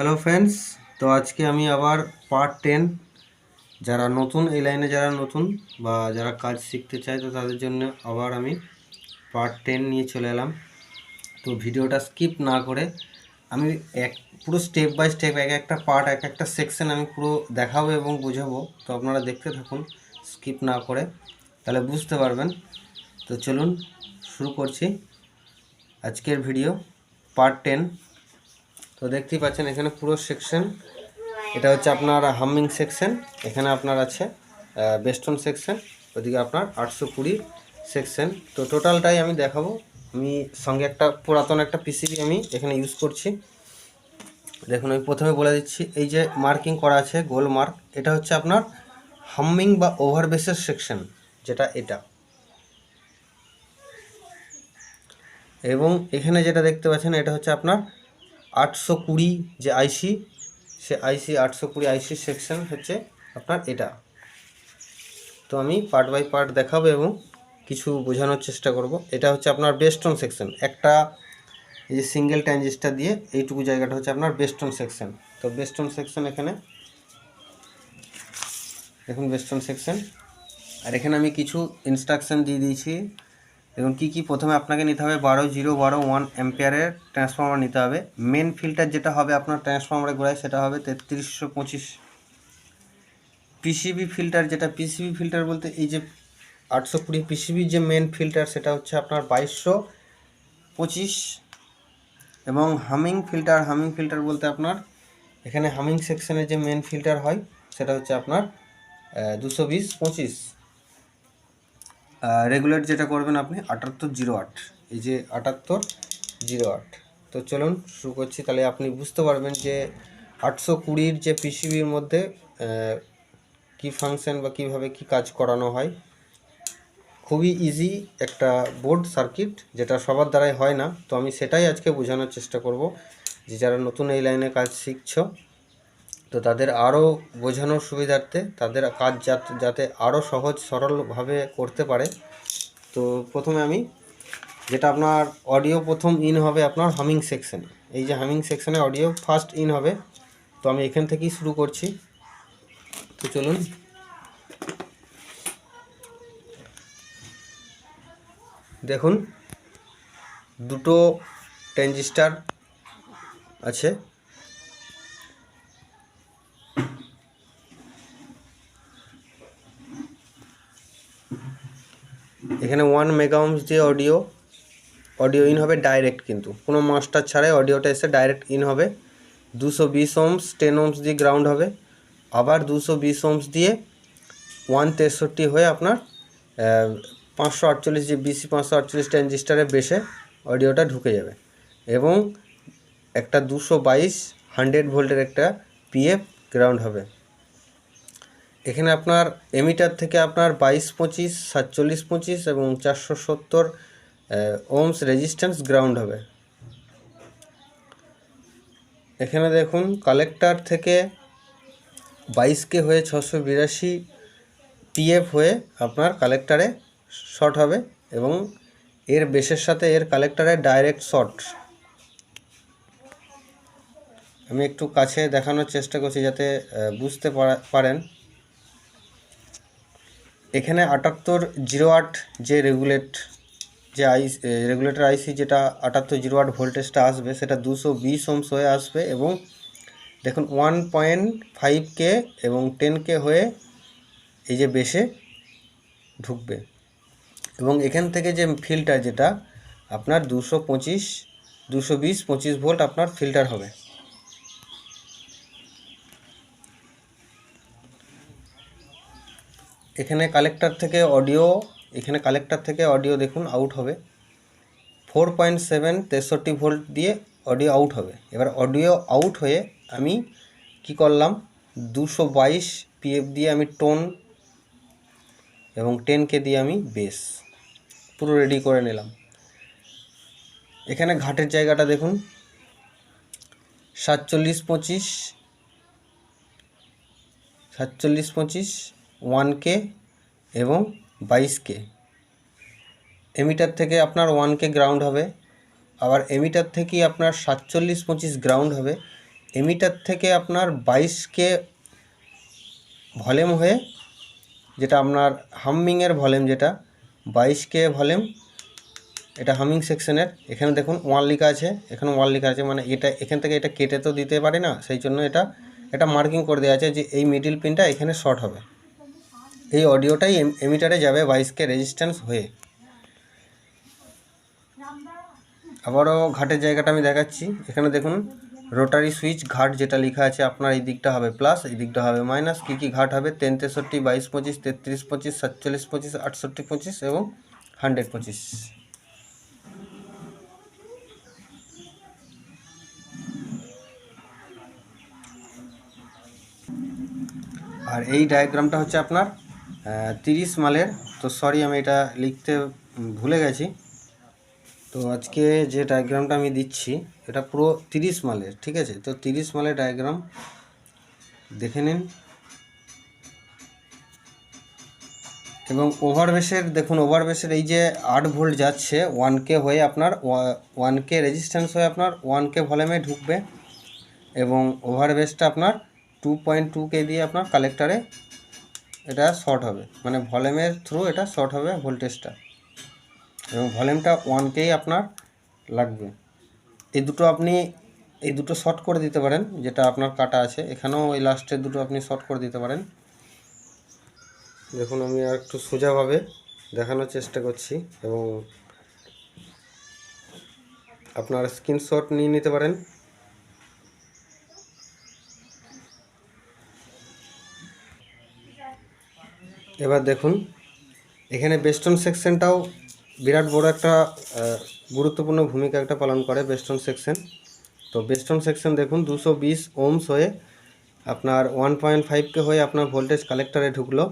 Hello friends তো আজকে আমি আবার পার্ট টেন যারা নতুন এই লাইনে যারা নতুন বা যারা কাজ শিখতে চায়, তো তাদের জন্য আবার আমি পার্ট টেন নিয়ে চলে এলাম। তো ভিডিওটা স্কিপ না করে আমি এক, পুরো স্টেপ বাই স্টেপ এক একটা পার্ট এক একটা সেকশন আমি পুরো দেখাবো এবং বোঝাবো। তো আপনারা দেখতে থাকুন স্কিপ না করে, তাহলে বুঝতে পারবেন। তো চলুন শুরু করছি। আজকের ভিডিও পার্ট টেন তো দেখতেই পাচ্ছেন, এখানে পুরো সেকশন এটা হচ্ছে আপনার হামিং সেকশন এখানে আপনার আছে বেস্টন সেকশন ওদিকে আপনার আটশো কুড়ি সেকশন তো টোটালটাই আমি দেখাবো। আমি সঙ্গে একটা পুরাতন একটা পিসিবি আমি এখানে ইউজ করছি। দেখুন, আমি প্রথমে বলে দিচ্ছি, এই যে মার্কিং করা আছে গোল মার্ক এটা হচ্ছে আপনার হামিং বা ওভার বেসের সেকশন যেটা এটা। এবং এখানে যেটা দেখতে পাচ্ছেন, এটা হচ্ছে আপনার আটশো কুড়ি যে আইসি, সে আইসি, আটশো কুড়ি আইসি সেকশন হচ্ছে আপনার এটা। তো আমি পার্ট বাই পার্ট দেখাবো এবং কিছু বোঝানোর চেষ্টা করব। এটা হচ্ছে আপনার বেস্টন সেকশন। একটা এই যে সিঙ্গেল ট্যাঞ্জিস্টার দিয়ে এইটুকু জায়গাটা হচ্ছে আপনার বেস্টন সেকশন। তো বেস্টন সেকশন এখানে, দেখুন বেস্টন সেকশন। আর এখানে আমি কিছু ইনস্ট্রাকশন দিয়ে দিয়েছি। দেখুন, কী কী প্রথমে আপনাকে নিতে হবে? বারো, জিরো, বারো ওয়ান অ্যাম্পিয়ারের ট্রান্সফর্মার নিতে হবে। মেন ফিল্টার যেটা হবে আপনার ট্রান্সফর্মারের গোড়ায়, সেটা হবে তেত্রিশশো পঁচিশ পিসিবি ফিল্টার যেটা। পিসিবি ফিল্টার বলতে এই যে আটশো কুড়ি পিসিবি যে মেন ফিল্টার সেটা হচ্ছে আপনার বাইশশো পঁচিশ এবং হামিং ফিল্টার হামিং ফিল্টার বলতে আপনার এখানে হামিং সেকশনের যে মেন ফিল্টার হয়, সেটা হচ্ছে আপনার দুশো বিশ পঁচিশ। রেগুলেট যেটা করবেন আপনি, আটাত্তর জিরো আট। এই যে আটাত্তর জিরো আট। তো চলুন, শুরু করছি। তাহলে আপনি বুঝতে পারবেন যে আটশো কুড়ির যে পিসিবির মধ্যে কি ফাংশন বা কীভাবে কি কাজ করানো হয়, খুবই ইজি একটা বোর্ড সার্কিট যেটা সবার দ্বারাই হয় না। তো আমি সেটাই আজকে বোঝানোর চেষ্টা করব যে যারা নতুন এই লাইনে কাজ শিখছো তো তাদের আরও বোঝানোর সুবিধার্থে তাদের কাজ যাতে আরও সহজ, সরলভাবে করতে পারে। তো প্রথমে আমি যেটা আপনার অডিও প্রথম ইন হবে আপনার হামিং সেকশনে এই যে হামিং সেকশনে অডিও ফার্স্ট ইন হবে। তো আমি এখান থেকেই শুরু করছি। তো চলুন। দেখুন, দুটো ট্রানজিস্টার আছে। এখানে ওয়ান মেগাওমস দিয়ে অডিও অডিও ইন হবে ডাইরেক্ট কিন্তু। কোনো মাস্টার ছাড়াই অডিওটা এসে ডাইরেক্ট ইন হবে। দুশো বিশ ওমস টেন ওমস দিয়ে গ্রাউন্ড হবে। আবার দুশো বিশ ওমস দিয়ে ওয়ান তেষট্টি হয়ে আপনার পাঁচশো আটচল্লিশ যে বিসি পাঁচশো আটচল্লিশ ট্রানজিস্টারে বেসে অডিওটা ঢুকে যাবে। এবং একটা দুশো বাইশ হান্ড্রেড ভোল্টের একটা পিএফ গ্রাউন্ড হবে। এখানে আপনার এমিটার থেকে আপনার বাইশ পঁচিশ, সাতচল্লিশ পঁচিশ এবং চারশো সত্তর ওমস রেজিস্ট্যান্স গ্রাউন্ড হবে। এখানে দেখুন কালেক্টার থেকে বাইশকে হয়ে ছশো বিরাশি পিএফ হয়ে আপনার কালেক্টারে শর্ট হবে এবং এর বেসের সাথে এর কালেক্টারে ডাইরেক্ট শর্ট আমি একটু কাছে দেখানোর চেষ্টা করছি যাতে বুঝতে পারা- পারেন। এখানে আটাত্তর জিরো আট যে রেগুলেট যে আই রেগুলেটর আইসি যেটা আটাত্তর জিরো আট ভোল্টেজটা আসবে, সেটা দুশো বিশ ওমস হয়ে আসবে এবং দেখুন ওয়ান পয়েন্ট ফাইভ কে এবং টেন কে হয়ে এই যে বেশে ঢুকবে। এবং এখান থেকে যে ফিল্টার যেটা, আপনার দুশো পঁচিশ, দুশো বিশ, পঁচিশ ভোল্ট আপনার ফিল্টার হবে। এখানে কালেক্টর থেকে অডিও এখানে কালেক্টর থেকে অডিও দেখুন আউট হবে। ফোর পয়েন্ট সেভেন তেষট্টি ভোল্ট দিয়ে অডিও আউট হবে। এবার অডিও আউট হয়ে আমি কি করলাম? দুশো বাইশ পিএফ দিয়ে আমি টোন এবং টেনকে দিয়ে আমি বেস পুরো রেডি করে নিলাম। এখানে ঘাটের জায়গাটা দেখুন। সাতচল্লিশ পঁচিশ সাতচল্লিশ পঁচিশ ওয়ান কে এবং বাইশ কে এমিটার থেকে আপনার ওয়ান কে গ্রাউন্ড হবে। আবার এমিটার থেকেই আপনার সাতচল্লিশ পঁচিশ গ্রাউন্ড হবে। এমিটার থেকে আপনার বাইশকে ভলিউম হয়ে যেটা আপনার হামিংয়ের ভলিউম যেটা বাইশকে ভলিউম এটা হামিং সেকশনের এখানে দেখুন ওয়ান লেখা আছে। এখানে ওয়ান লেখা আছে মানে এটা, এখান থেকে এটা কেটে তো দিতে পারি না, সেই জন্য এটা এটা মার্কিং করে দেওয়া আছে যে এই মিডিল পিনটা এখানে শর্ট হবে। এই অডিওটাই এমিটারে যাবে বাইশকে রেজিস্ট্যান্স হয়ে। আবারও ঘাটের জায়গাটা আমি দেখাচ্ছি। এখানে দেখুন রোটারি সুইচ ঘাট যেটা লেখা আছে, আপনার এই দিকটা হবে প্লাস এই দিকটা হবে মাইনাস কী কী ঘাট হবে? তেন তেষট্টি, বাইশ, পঁচিশ, তেত্রিশ, পঁচিশ, সাতচল্লিশ, পঁচিশ, আটষট্টি, পঁচিশ এবং হান্ড্রেড পঁচিশ। আর এই ডায়াগ্রামটা হচ্ছে আপনার তিরিশ মালের। তো সরি আমি এটা লিখতে ভুলে গেছি। তো আজকে যে ডায়াগ্রামটা আমি দিচ্ছি, এটা পুরো তিরিশ মালের, ঠিক আছে? তো তিরিশ মালের ডায়াগ্রাম দেখে নিন। এবং ওভারবেসের দেখুন ওভারবেসের এই যে আট ভোল্ট যাচ্ছে ওয়ান কে হয়ে আপনার ওয়ান কে রেজিস্ট্যান্স হয়ে আপনার ওয়ান কে ভলিউমে ঢুকবে। এবং ওভারবেসটা আপনার টু পয়েন্ট টু কে দিয়ে আপনার কালেক্টারে এটা শর্ট হবে। মানে ভলিউমের থ্রু এটা শর্ট হবে ভোল্টেজটা এবং ভলিউমটা ওয়ান কেই আপনার লাগবে। এই দুটো আপনি, এই দুটো শর্ট করে দিতে পারেন, যেটা আপনার কাটা আছে। এখানেও এই লাস্টের দুটো আপনি শর্ট করে দিতে পারেন। দেখুন, আমি আর একটু সোজাভাবে দেখানোর চেষ্টা করছি এবং আপনার স্ক্রিনশট নিয়ে নিতে পারেন। এবার দেখুন, এখানে বেস্টন সেকশনটাও বিরাট বড় একটা গুরুত্বপূর্ণ ভূমিকা একটা পালন করে বেস্টন সেকশন। তো বেস্টন সেকশন দেখুন, দুশো বিশ ওমস হয়ে আপনার ওয়ান পয়েন্ট ফাইভকে হয়ে আপনার ভোল্টেজ কালেক্টরে ঢুকলো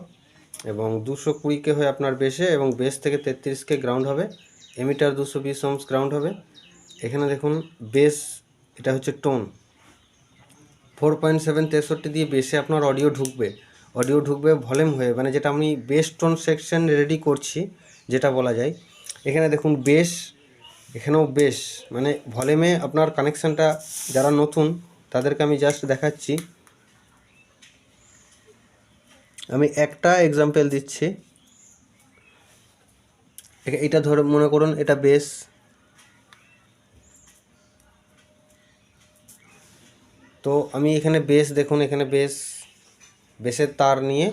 এবং দুশো কুড়িকে হয়ে আপনার বেসে এবং বেস থেকে তেত্রিশকে গ্রাউন্ড হবে। এমিটার দুশো বিশ ওমস গ্রাউন্ড হবে। এখানে দেখুন বেস এটা হচ্ছে টোন ফোর পয়েন্ট সেভেন তেষট্টি দিয়ে বেসে আপনার অডিও ঢুকবে। অডিও ঢুকবে ভলিউম হয়ে মানে যেটা আমি বেস টোন সেকশন রেডি করছি, যেটা বলা যায়। এখানে দেখুন বেস এখানেও বেস মানে ভলিউমে আপনার কানেকশানটা যারা নতুন, তাদেরকে আমি জাস্ট দেখাচ্ছি। আমি একটা এক্সাম্পল দিচ্ছি। এটা ধরে, মনে করুন এটা বেস তো আমি এখানে বেস দেখুন এখানে বেস বেসের তার নিয়ে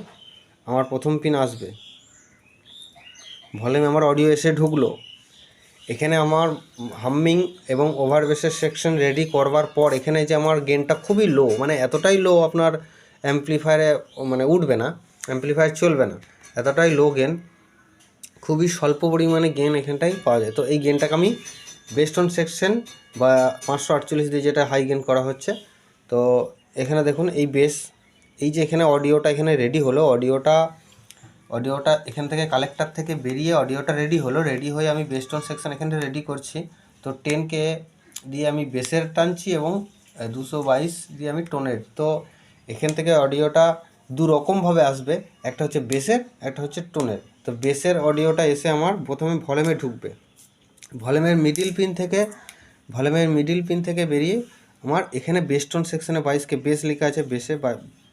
আমার প্রথম পিন আসবে। ভলিউম আমার অডিও এসে ঢুকলো। এখানে আমার হাম্মিং এবং ওভার বেসের সেকশন রেডি করবার পর এখানে যে আমার গেনটা খুবই লো মানে এতটাই লো আপনার অ্যাম্পলিফায়ারে মানে উঠবে না অ্যাম্পলিফায়ার চলবে না, এতটাই লো গেন খুবই স্বল্প পরিমাণে গেন এখানটাই পাওয়া যায়। তো এই গেনটাকে আমি বেস্ট অন সেকশন বা পাঁচশো আটচল্লিশ দিয়ে যেটা হাই গেন করা হচ্ছে, তো এখানে দেখুন এই বেস এই যে এখানে অডিওটা এখানে রেডি হলো, অডিওটা অডিওটা এখান থেকে কালেক্টার থেকে বেরিয়ে অডিওটা রেডি হলো। রেডি হয়ে আমি বেস্ট অন সেকশন এখানে রেডি করছি। তো টেনকে দিয়ে আমি বেসের টানছি এবং দুশো বাইশ দিয়ে আমি টোনের তো এখান থেকে অডিওটা দু রকমভাবে আসবে। একটা হচ্ছে বেসের একটা হচ্ছে টোনের তো বেসের অডিওটা এসে আমার প্রথমে ভলিউমে ঢুকবে। ভলিউমের মিডিল পিন থেকে ভলিউমের মিডিল পিন থেকে বেরিয়ে আমার এখানে বেস্টন সেকশনে বাইশকে বেস লেখা আছে বেসে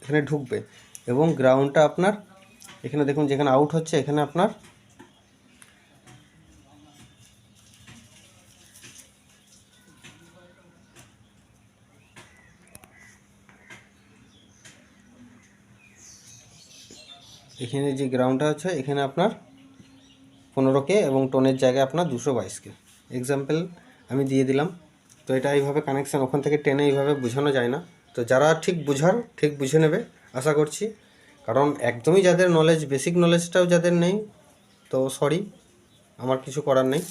এখানে ঢুকবে এবং গ্রাউন্ডটা আপনার, এখানে দেখুন যেখানে আউট হচ্ছে, এখানে আপনার এখানে যে গ্রাউন্ডটা হচ্ছে, এখানে আপনার পনেরোকে এবং টোনের জায়গায় আপনার দুশো বাইশকে এক্সাম্পল আমি দিয়ে দিলাম। তো এটা এইভাবে কানেকশান ওখান থেকে টেনে এইভাবে বোঝানো যায় না। তো যারা ঠিক বুঝার ঠিক বুঝে নেবে, আশা করছি। কারণ একদমই যাদের নলেজ বেসিক নলেজটাও যাদের নেই, তো সরি আমার কিছু করার নেই।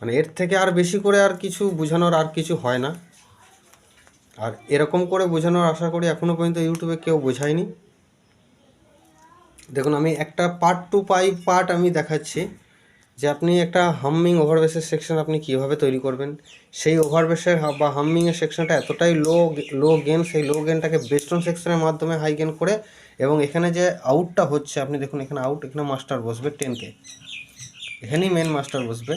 মানে এর থেকে আর বেশি করে আর কিছু বোঝানোর আর কিছু হয় না। আর এরকম করে বোঝানোর আশা করি এখনও পর্যন্ত ইউটিউবে কেউ বোঝায়নি। দেখুন, আমি একটা পার্ট টু পাই পার্ট আমি দেখাচ্ছি। যে আপনি একটা হাম্মিং ওভারবেসের সেকশন আপনি কীভাবে তৈরি করবেন? সেই ওভারবেসের বা হাম্মিংয়ের সেকশনটা এতটাই লো লো গেন সেই লো গেনটাকে বেস্টন সেকশনের মাধ্যমে হাই গেন করে এবং এখানে যে আউটটা হচ্ছে, আপনি দেখুন এখানে আউট এখানে মাস্টার বসবে টেনকে এখানেই মেন মাস্টার বসবে।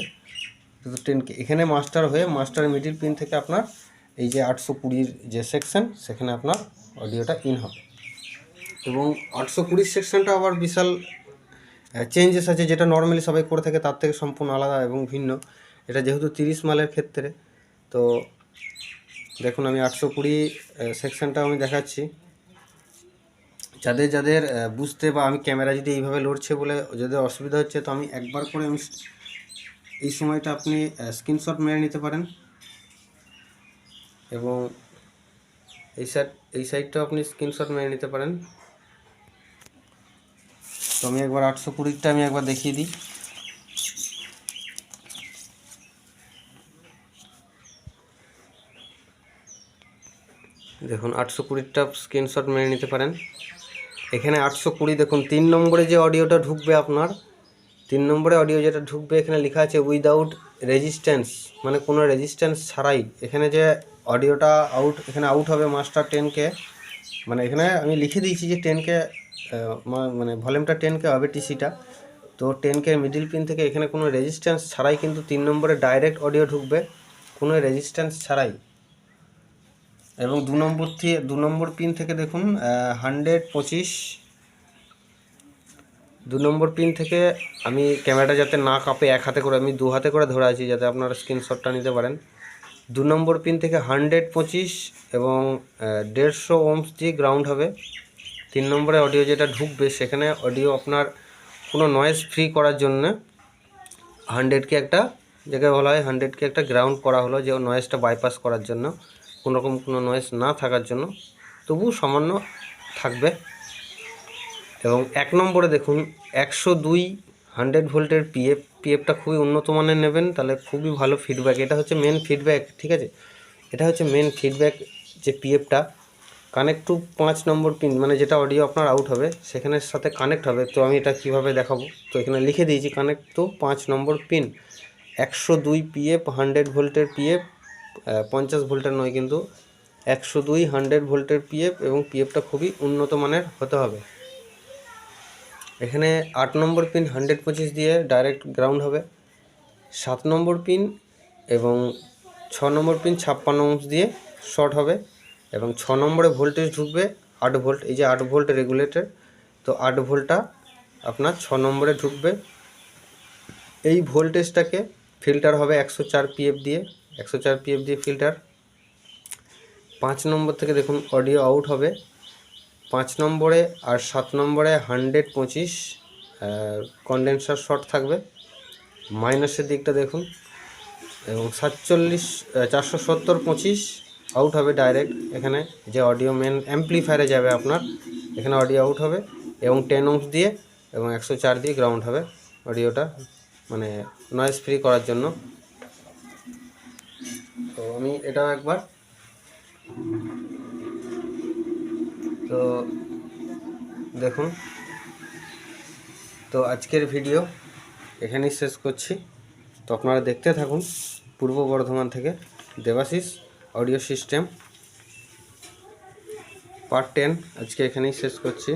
টেনকে এখানে মাস্টার হয়ে মাস্টার মিডিল পিন থেকে আপনার এই যে আটশো কুড়ির যে সেকশন সেখানে আপনার অডিওটা ইন হবে। এবং আটশো কুড়ির সেকশনটা আবার বিশাল চেঞ্জেস আছে যেটা নর্মালি সবাই করে থাকে, তার থেকে সম্পূর্ণ আলাদা এবং ভিন্ন। এটা যেহেতু তিরিশ মালের ক্ষেত্রে, তো দেখুন আমি আটশো কুড়ি সেকশনটা আমি দেখাচ্ছি। যাদের যাদের বুঝতে বা আমি ক্যামেরা যদি এইভাবে লড়ছে বলে যাদের অসুবিধা হচ্ছে, তো আমি একবার করে আমি এই সময়টা আপনি স্ক্রিনশট মেরে নিতে পারেন। এবং এই সাইড এই সাইডটাও আপনি স্ক্রিনশট মেরে নিতে পারেন। আমি একবার আটশো কুড়িটা আমি একবার দেখিয়ে দিই। দেখুন, আটশো কুড়িটা স্ক্রিনশট মেরে নিতে পারেন। এখানে আটশো কুড়ি, দেখুন, তিন নম্বরে যে অডিওটা ঢুকবে আপনার, তিন নম্বরে অডিও যেটা ঢুকবে, এখানে লেখা আছে উইদাউট রেজিস্ট্যান্স মানে কোনো রেজিস্ট্যান্স ছাড়াই। এখানে যে অডিওটা আউট এখানে আউট হবে মাস্টার টেনকে। মানে এখানে আমি লিখে দিয়েছি যে টেনকে মানে ভলিউমটা টেনকে হবে টিসিটা তো টেনকে মিডিল পিন থেকে এখানে কোনো রেজিস্ট্যান্স ছাড়াই কিন্তু তিন নম্বরে ডাইরেক্ট অডিও ঢুকবে। কোনো রেজিস্ট্যান্স ছাড়াই। এবং দু নম্বর থেকে দু নম্বর পিন থেকে দেখুন হান্ড্রেড পঁচিশ। দু নম্বর পিন থেকে আমি ক্যামেরাটা যাতে না কাঁপে, এক হাতে করে আমি দু হাতে করে ধরে আছি, যাতে আপনারা স্ক্রিনশটটা নিতে পারেন। দু নম্বর পিন থেকে হান্ড্রেড পঁচিশ এবং দেড়শো ওমস দিয়ে গ্রাউন্ড হবে। তিন নম্বরে অডিও যেটা ঢুকবে, সেখানে অডিও আপনার কোনো নয়েজ ফ্রি করার জন্য হান্ড্রেডকে একটা জায়গায় বলা হয় হান্ড্রেডকে একটা গ্রাউন্ড করা হলো যে নয়েজটা বাইপাস করার জন্য কোনো রকম কোনো নয়েজ না থাকার জন্য। তবু সামান্য থাকবে। এবং এক নম্বরে দেখুন, একশো দুই হান্ড্রেড ভোল্টের পিএফ পিএফটা খুবই উন্নত মানের নেবেন, তাহলে খুবই ভালো ফিডব্যাক এটা হচ্ছে মেন ফিডব্যাক ঠিক আছে? এটা হচ্ছে মেন ফিডব্যাক যে পিএফটা কানেক্ট টু পাঁচ নম্বর পিন মানে যেটা অডিও আপনার আউট হবে, সেখানের সাথে কানেক্ট হবে। তো আমি এটা কীভাবে দেখাবো? তো এখানে লিখে দিয়েছি কানেক্ট টু পাঁচ নম্বর পিন একশো দুই পিএফ হান্ড্রেড ভোল্টের পিএফ পঞ্চাশ ভোল্টের নয় কিন্তু, একশো দুই হান্ড্রেড ভোল্টের পিএফ এবং পিএফটা খুবই উন্নত মানের হতে হবে। এখানে আট নম্বর পিন হান্ড্রেড পঁচিশ দিয়ে ডাইরেক্ট গ্রাউন্ড হবে। সাত নম্বর পিন এবং ছ নম্বর পিন ছাপ্পান্ন ওমস দিয়ে শর্ট হবে। এবং ছ নম্বরে ভোল্টেজ ঢুকবে আট ভোল্ট এই যে আট ভোল্ট রেগুলেটর তো আট ভোল্টটা আপনার ছ নম্বরে ঢুকবে। এই ভোল্টেজটাকে ফিল্টার হবে একশো চার পিএফ দিয়ে, একশো চার পিএফ দিয়ে ফিল্টার পাঁচ নম্বর থেকে দেখুন অডিও আউট হবে। পাঁচ নম্বরে আর সাত নম্বরে হান্ড্রেড পঁচিশ কন্ডেন্সার শর্ট থাকবে। মাইনাসের দিকটা দেখুন, এবং সাতচল্লিশ চারশো সত্তর পঁচিশ আউট হবে ডাইরেক্ট এখানে। যে অডিও মেন অ্যাম্পলিফায়ারে যাবে আপনার, এখানে অডিও আউট হবে এবং টেন ওমস দিয়ে এবং একশো চার দিয়ে গ্রাউন্ড হবে অডিওটা মানে নয়েজ ফ্রি করার জন্য। তো আমি এটাও একবার। তো দেখুন, তো আজকের ভিডিও এখানেই শেষ করছি। তো আপনারা দেখতে থাকুন পূর্ব বর্ধমান থেকে Debashis. Audio system part ten আজকে এখানেই শেষ করছি।